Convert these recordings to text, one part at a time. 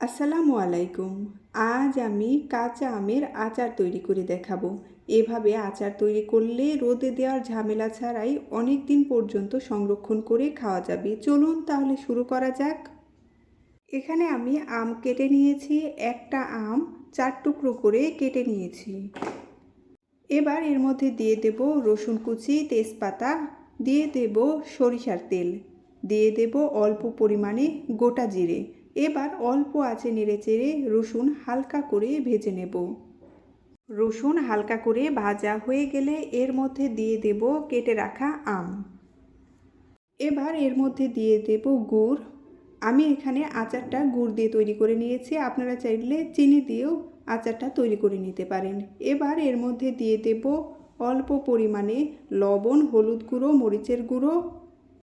আসসালামু আলাইকুম। আজ আমি কাঁচা আমের আচার তৈরি করে দেখাবো। এভাবে আচার তৈরি করলে রোদে দেওয়ার ঝামেলা ছাড়াই অনেক দিন পর্যন্ত সংরক্ষণ করে খাওয়া যাবে। চলুন তাহলে শুরু করা যাক। এখানে আমি আম কেটে নিয়েছি, একটা আম চার টুকরো করে কেটে নিয়েছি। এবার এর মধ্যে দিয়ে দেব রসুন কুচি, তেজপাতা, দিয়ে দেব সরিষার তেল, দিয়ে দেব অল্প পরিমাণে গোটা জিরে। এবার অল্প আছে নেড়ে চেড়ে রসুন হালকা করে ভেজে নেব। রসুন হালকা করে ভাজা হয়ে গেলে এর মধ্যে দিয়ে দেব কেটে রাখা আম। এবার এর মধ্যে দিয়ে দেব গুড়। আমি এখানে আচারটা গুড় দিয়ে তৈরি করে নিয়েছি, আপনারা চাইলে চিনি দিয়েও আচারটা তৈরি করে নিতে পারেন। এবার এর মধ্যে দিয়ে দেব অল্প পরিমাণে লবণ, হলুদ গুঁড়ো, মরিচের গুঁড়ো।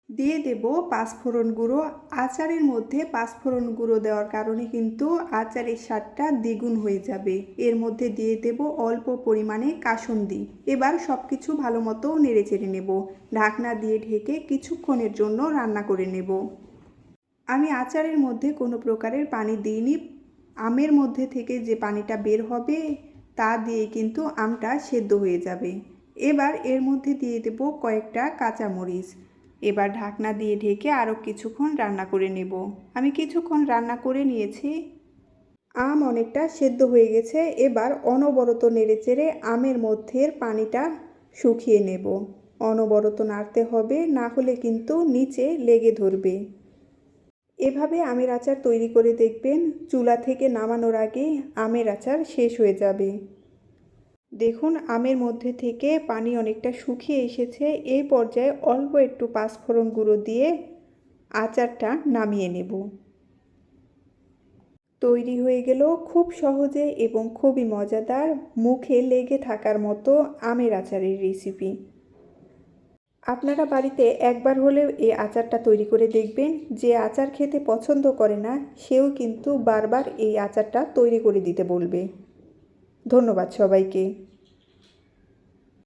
দিয়ে দেব পাঁচফোড়ন গুঁড়ো। আচারের মধ্যে পাঁচফোড়ন গুঁড়ো দেওয়ার কারণে কিন্তু আচারের স্বাদটা দ্বিগুণ হয়ে যাবে। এর মধ্যে দিয়ে দেব অল্প পরিমাণে কাসুন্দি। এবার সব কিছু ভালো মতো নেড়ে চেড়ে নেব। ঢাকনা দিয়ে ঢেকে কিছুক্ষণের জন্য রান্না করে নেব। আমি আচারের মধ্যে কোনো প্রকারের পানি দিইনি। আমের মধ্যে থেকে যে পানিটা বের হবে, তা দিয়ে কিন্তু আমটা সেদ্ধ হয়ে যাবে। এবার এর মধ্যে দিয়ে দেব কয়েকটা কাঁচামরিচ। এবার ঢাকনা দিয়ে ঢেকে আরও কিছুক্ষণ রান্না করে নেব। আমি কিছুক্ষণ রান্না করে নিয়েছি। আম অনেকটা সেদ্ধ হয়ে গেছে। এবার অনবরত নেড়েচেড়ে আমের মধ্যের পানিটা শুকিয়ে নেব। অনবরত নাড়তে হবে, না হলে কিন্তু নিচে লেগে ধরবে। এভাবে আমের আচার তৈরি করে দেখবেন, চুলা থেকে নামানোর আগে আমের আচার শেষ হয়ে যাবে। দেখুন, আমের মধ্যে থেকে পানি অনেকটা শুকিয়ে এসেছে। এই পর্যায়ে অল্প একটু পাঁচফোড়ন গুঁড়ো দিয়ে আচারটা নামিয়ে নেব। তৈরি হয়ে গেল খুব সহজে এবং খুবই মজাদার, মুখে লেগে থাকার মতো আমের আচারের রেসিপি। আপনারা বাড়িতে একবার হলেও এই আচারটা তৈরি করে দেখবেন। যে আচার খেতে পছন্দ করে না, সেও কিন্তু বারবার এই আচারটা তৈরি করে দিতে বলবে। ধন্যবাদ সবাইকে।